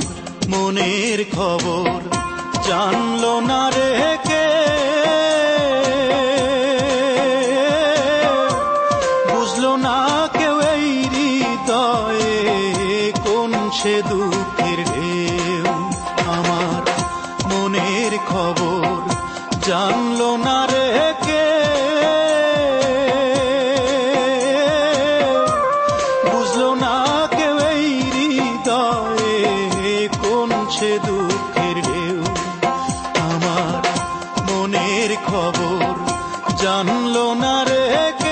আমার মনের খবর। জানলো না কে? বুঝলো না কেউ এই হৃদয়ে কোন সে দুঃখের ঢেউ। আমার মনের খবর, জানলো না কে? বুঝলো না খবর? জানলো না রে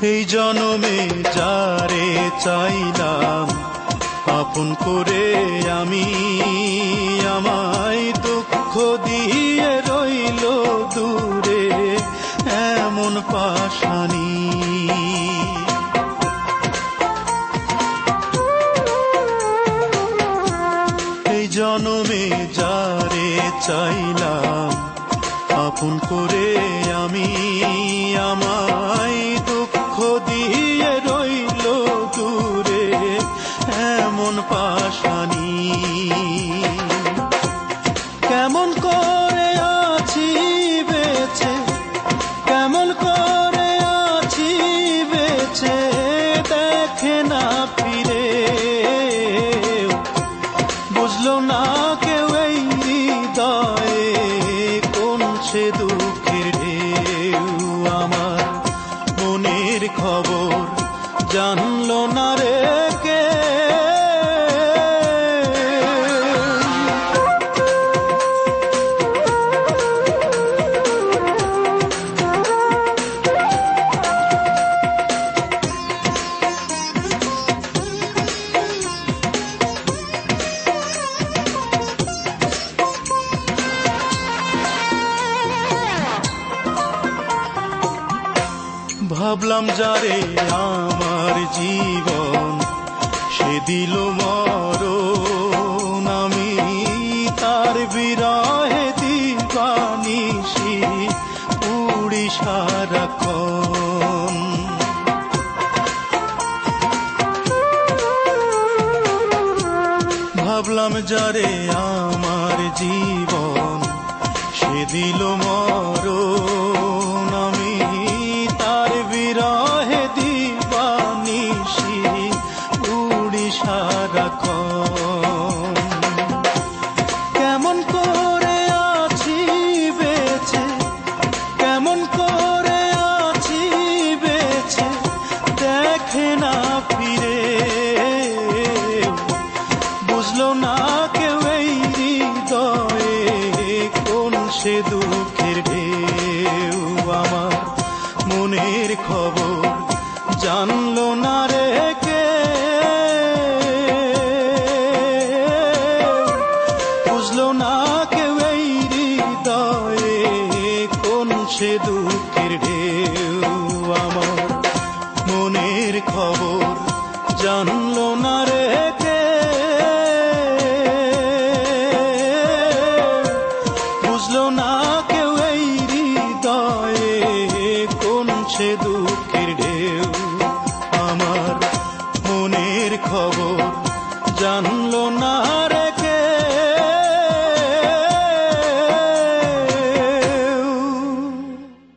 এই জনমে যারে চাইলাম, আপন করে আমি আমায় দুঃখ দিয়ে রইল দূরে, এমন পাশানি। এই জনমে যারে চাইলাম, আপন করে আমি আমায় এমন পাশানি? কেমন করে আছি বেছে কেমন করে আছি বেছে দেখে না ফিরে। বুঝলো না কেউ এই হৃদয়ে কোন সে দুঃখের আমার মনের খবর জানলো না রে। ভাবলাম, যারে আমার জীবন, সে দিল মরণ। আমি তার বিরহে দিবানিসি উড়ি সারাক্ষণ। ভাবলাম, যারে আমার জীবন, সে দিল মরণ। না কেউ এই হৃদয়ে কোন সে দুঃখের ঢেউ আমার মনের খবর জানলো না রে কে? না কোন আমার মনের খবর জানলো না রে সে দুঃখের ঢেউ। আমার মনের খবর জানলো না রে।